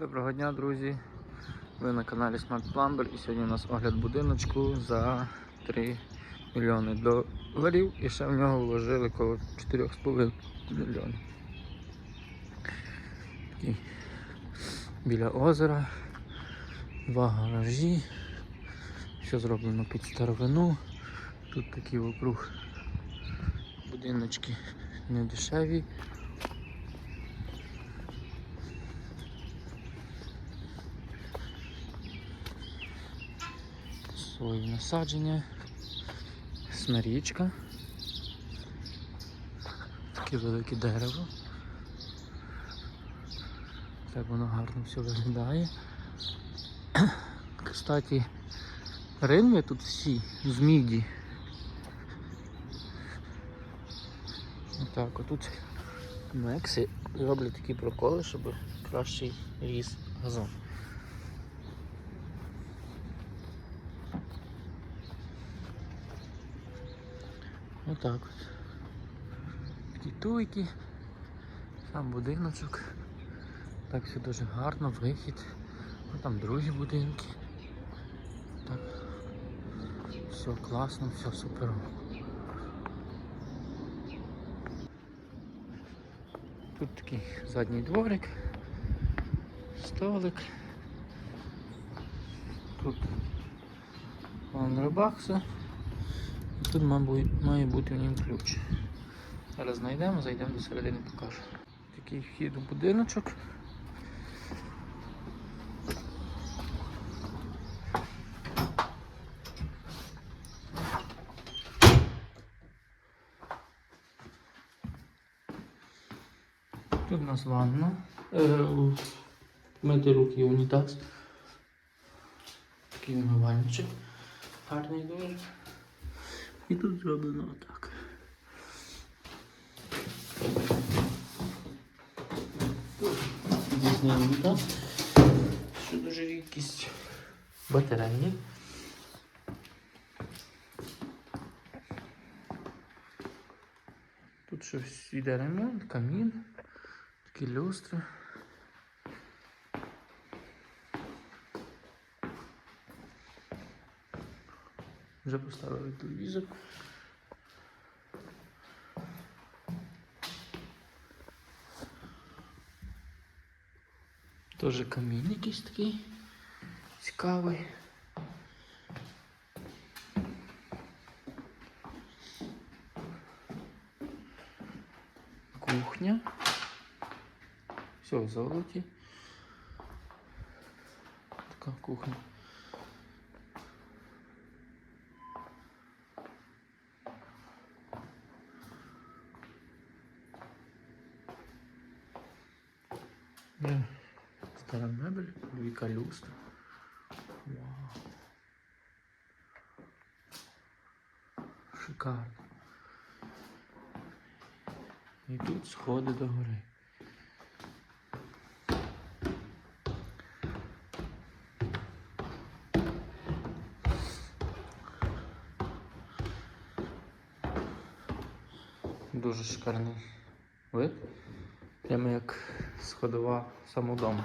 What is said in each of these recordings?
Доброго дня, друзі! Ви на каналі Smart Plumber і сьогодні у нас огляд будиночку за 3 мільйони доларів і ще в нього вложили коло 4,5 мільйонів. Біля озера, два гаражі, все зроблено під старовину. Тут такі вокруг будиночки не дешеві. Свої насадження, смирічка, таке велике дерево. Так воно гарно все виглядає. Кстати, ринви тут всі з міді. Отак, отут мекси роблять такі проколи, щоб кращий ріс газон. Отак от. Такі туйки, сам будиночок. Так все дуже гарно, вихід. Ну, там другі будинки. Так. Все класно, все супер. Тут такий задній дворик, столик. Тут вон рибакса. Тут, має бути в нім ключ. Зараз знайдемо, зайдемо до середини, покажу. Такий вхід у будиночок. Тут у нас ванна. Е, мити руки унітаз. Такий умивальничок. Гарний дуже. І тут зроблено отак. Дійсний унітаз. Що дуже рідкість. Батареї. Тут щось йде ремонт, камін, такі люстри. Вже поставили телевізор. Тоже камін якийсь такий цікавий. Кухня. Все в золоті. Така кухня. Стара мебель, дві калюстри. Вау. Шикарно. І тут сходи до гори. Дуже шикарний вид. Прямо як сходова самодома.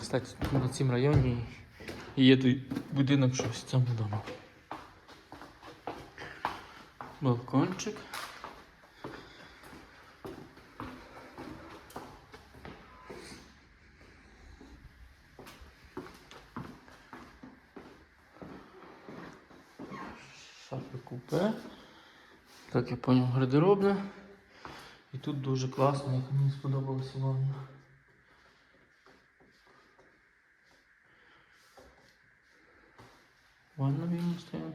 Кстати, на цьому районі є той будинок щось цьому дому. Балкончик. Шафи купе. Так я поняв, гардеробна. Тут дуже класно, як мені сподобалося ванна. Ванна мимо стояла.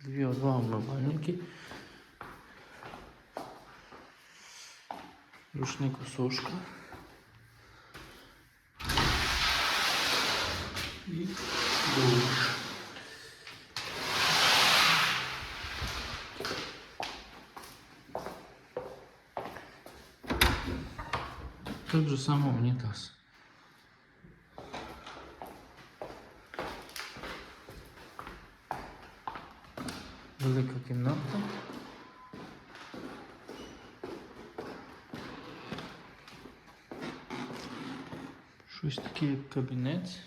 Дві два умивальники. Рушник сушка. І душ. Тут же само унітаз. Велика кімната. Ось такий як кабінет.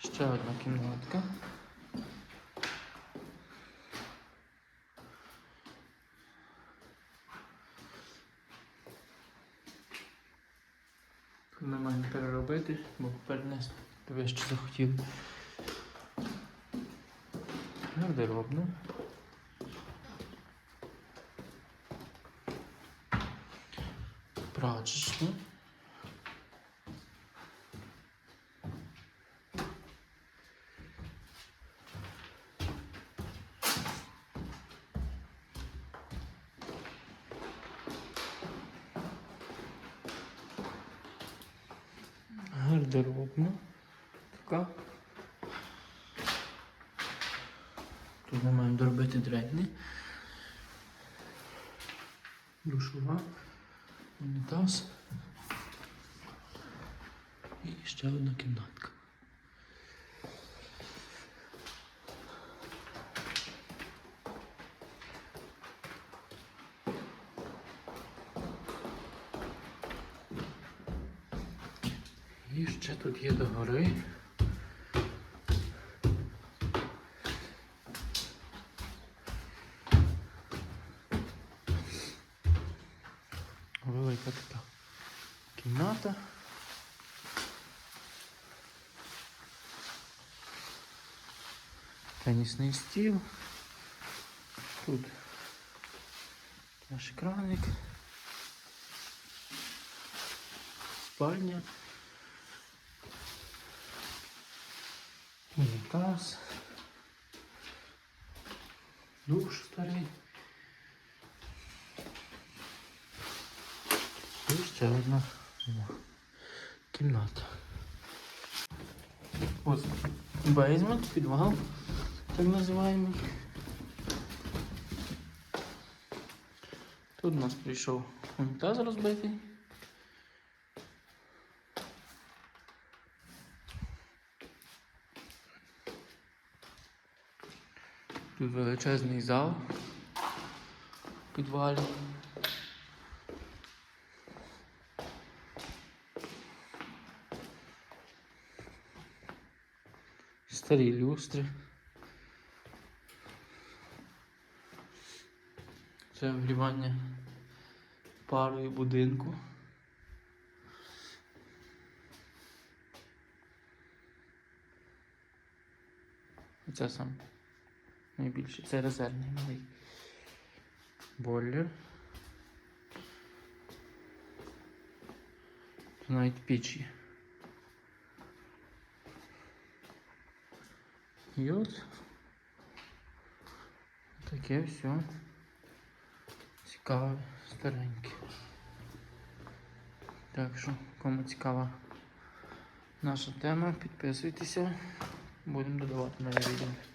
Ще одна кімнатка. Тут Ми маємо переробити, бо перенести вище захотіли. Гардеробну. Прачечну. Гардеробна. Така. Тут ми маємо доробити дрейни. Душова, унітаз. І ще одна кімнатка. І ще тут є догори. Велика така кімната. Тенісний стіл. Тут наш краник. Спальня. Унітаз. Душ старий. І ще одна кімната. Ось бейзмент, підвал, так називаємо. Тут у нас прийшов унітаз розбитий. Тут величезний зал підвалі. Старі люстри. Це вгрівання парою будинку. Це сам найбільший. Це резервний малий. Бойлер. Навіть піч є. І от таке все цікаве, стареньке. Так що, кому цікава наша тема, підписуйтеся, будемо додавати нові відео.